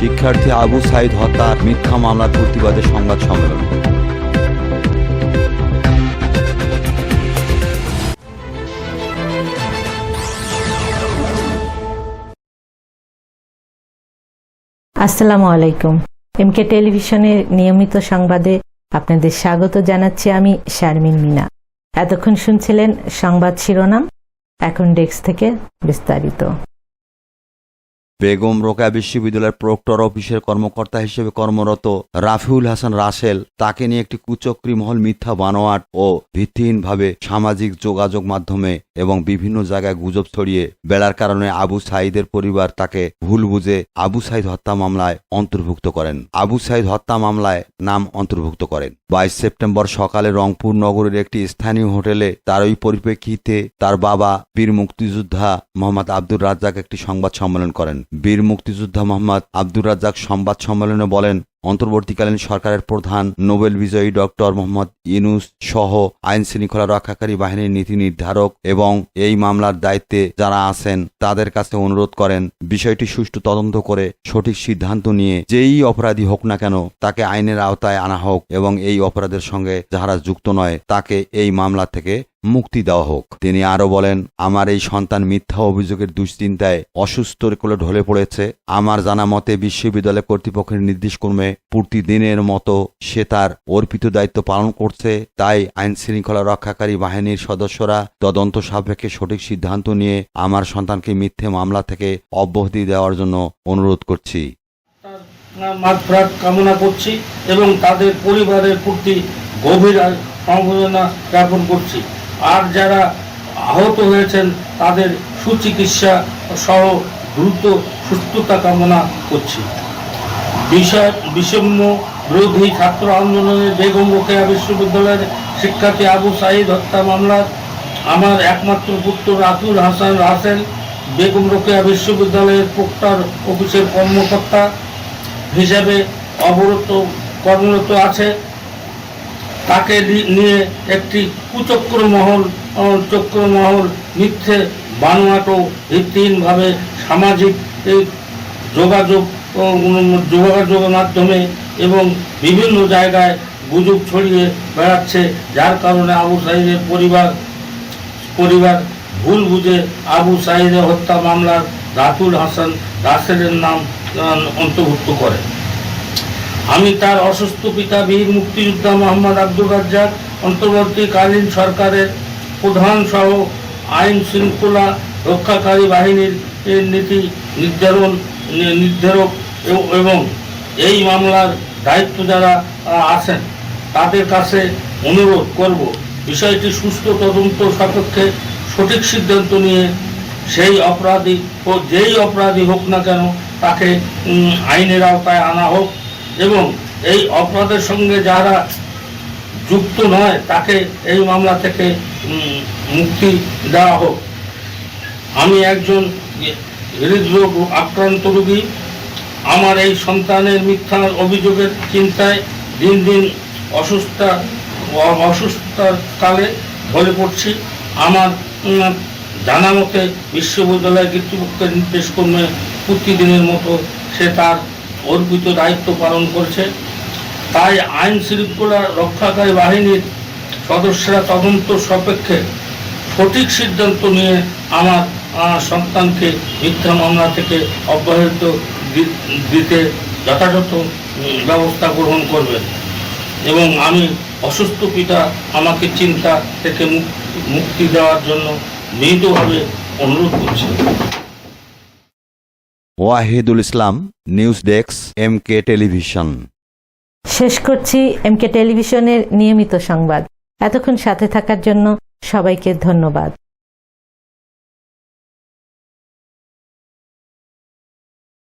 শিক্ষার্থী আবু সাইদ হত্যার মিথ্যা মামলার প্রতিবাদে সংবাদ সম্মেলন আসসালামু আলাইকুম। এমকে টেলিভিশনের নিয়মিত সংবাদে আপনাদের স্বাগত জানাচ্ছি আমি শারমিন মিনা। এতক্ষণ শুনছিলেন সংবাদ শিরোনাম, এখন ডেস্ক থেকে বিস্তারিত। বেগম রোকেয়া বিশ্ববিদ্যালয়ের প্রক্টর অফিসের কর্মকর্তা হিসেবে কর্মরত রাফিউল হাসান রাসেল তাকে নিয়ে একটি কুচক্রী মহল মিথ্যা বানোয়াট ও ভিত্তিহীনভাবে সামাজিক যোগাযোগ মাধ্যমে এবং বিভিন্ন জায়গায় গুজব ছড়িয়ে বেড়ার কারণে আবু সাইদের পরিবার তাকে ভুল বুঝে আবু সাইদ হত্যা মামলায় অন্তর্ভুক্ত করেন। আবু সাইদ হত্যা মামলায় নাম অন্তর্ভুক্ত করেন। বাইশ সেপ্টেম্বর সকালে রংপুর নগরের একটি স্থানীয় হোটেলে তার ওই পরিপ্রেক্ষিতে তার বাবা বীর মুক্তিযোদ্ধা মোহাম্মদ আব্দুর রাজ্জাক একটি সংবাদ সম্মেলন করেন। বীর মুক্তিযোদ্ধা মোহাম্মদ আব্দুর রাজ্জাক সংবাদ সম্মেলনে বলেন অন্তর্বর্তীকালীন সরকারের প্রধান নোবেল বিজয়ী ডক্টর মোহাম্মদ ইনুস সহ আইন শৃঙ্খলা রক্ষাকারী বাহিনীর নীতি নির্ধারক এবং এই মামলার দায়িত্বে যারা আছেন, তাদের কাছে অনুরোধ করেন বিষয়টি সুষ্ঠু তদন্ত করে সঠিক সিদ্ধান্ত নিয়ে যেই অপরাধী হোক না কেন তাকে আইনের আওতায় আনা হোক এবং এই অপরাধের সঙ্গে যাহারা যুক্ত নয়, তাকে এই মামলা থেকে মুক্তি দেওয়া হোক। তিনি আরও বলেন, আমার এই সন্তান মিথ্যা অভিযোগের দুশ্চিন্তায় অসুস্থ করে ঢলে পড়েছে। আমার জানা মতে বিশ্ববিদ্যালয় কর্তৃপক্ষের নির্দেশ কর্মে প্রতিদিনের মতো সে তার অর্পিত দায়িত্ব পালন করছে। তাই আইন শৃঙ্খলা রক্ষাকারী বাহিনীর সদস্যরা তদন্ত সাপেক্ষে সঠিক সিদ্ধান্ত নিয়ে আমার সন্তানকে মিথ্যে মামলা থেকে অব্যাহতি দেওয়ার জন্য অনুরোধ করছি। কামনা করছি এবং তাদের পরিবারের প্রতি গভীর সমবেদনা জ্ঞাপন করছি। আর যারা আহত হয়েছেন, তাদের সুচিকিৎসা সহ দ্রুত সুস্থতা কামনা করছি। বিষম্য বিরোধী ছাত্র আন্দোলনে বেগম রোকেয়া বিশ্ববিদ্যালয়ের শিক্ষার্থী আবু সাইদ হত্যা মামলার আমার একমাত্র পুত্র রাতুল হাসান রাসেল বেগম রোকেয়া বিশ্ববিদ্যালয়ের প্রক্টর অফিসের কর্মকর্তা হিসাবে অবরত কর্মরত আছে। তাকে নিয়ে একটি কুচক্র মহল আহ, চক্র মহল মিথ্যে বানোয়াট ভিত্তিহীনভাবে সামাজিক এই যোগাযোগ মাধ্যমে এবং বিভিন্ন জায়গায় গুজব ছড়িয়ে বেড়াচ্ছে, যার কারণে আবু সাইদের পরিবার পরিবার ভুল বুঝে আবু সাইদের হত্যা মামলার রাতুল হাসান রাসেলের নাম অন্তর্ভুক্ত করে। আমি তার অসুস্থ পিতা বীর মুক্তিযোদ্ধা মোহাম্মদ আব্দুল রাজ্জাক অন্তর্বর্তীকালীন সরকারের প্রধান সহ আইন শৃঙ্খলা রক্ষাকারী বাহিনীর নীতি নির্ধারণ নির্ধারক এব- এই মামলার দায়িত্ব যারা আছেন, তাদের কাছে অনুরোধ করব, বিষয়টি সুস্থ তদন্ত সাপেক্ষে সঠিক সিদ্ধান্ত নিয়ে সেই অপরাধী ও যেই অপরাধী হোক না কেন, তাকে আইনের আওতায় আনা হোক এবং এই অপরাধের সঙ্গে যারা যুক্ত নয়, তাকে এই মামলা থেকে মুক্তি দেওয়া হোক। আমি একজন হৃদরোগ আক্রান্ত রোগী আমার এই সন্তানের মিথ্যা অভিযোগের চিন্তায় দিন দিন অসুস্থতা অসুস্থতার কালে ঢলে পড়ছি। আমার জানা মতে বিশ্ববিদ্যালয় কর্তৃপক্ষের নির্দেশ কর্মে প্রতিদিনের মতো সে তার অর্পিত দায়িত্ব পালন করছে। তাই আইন শৃঙ্খলা রক্ষাকারী বাহিনীর সদস্যরা তদন্ত সাপেক্ষে সঠিক সিদ্ধান্ত নিয়ে আমার সন্তানকে মিথ্যা মামলা থেকে অব্যাহত দিতে যথাযথ ব্যবস্থা গ্রহণ করবেন। এবং আমি অসুস্থ পিতা আমাকে চিন্তা থেকে মুক- মুক্তি দেওয়ার জন্য মৃদুভাবে অনুরোধ করছি। Wahidul Islam news desk M K television. শেষ করছি এমকে টেলিভিশনের নিয়মিত সংবাদ। এতক্ষণ সাথে থাকার জন্য সবাইকে ধন্যবাদ।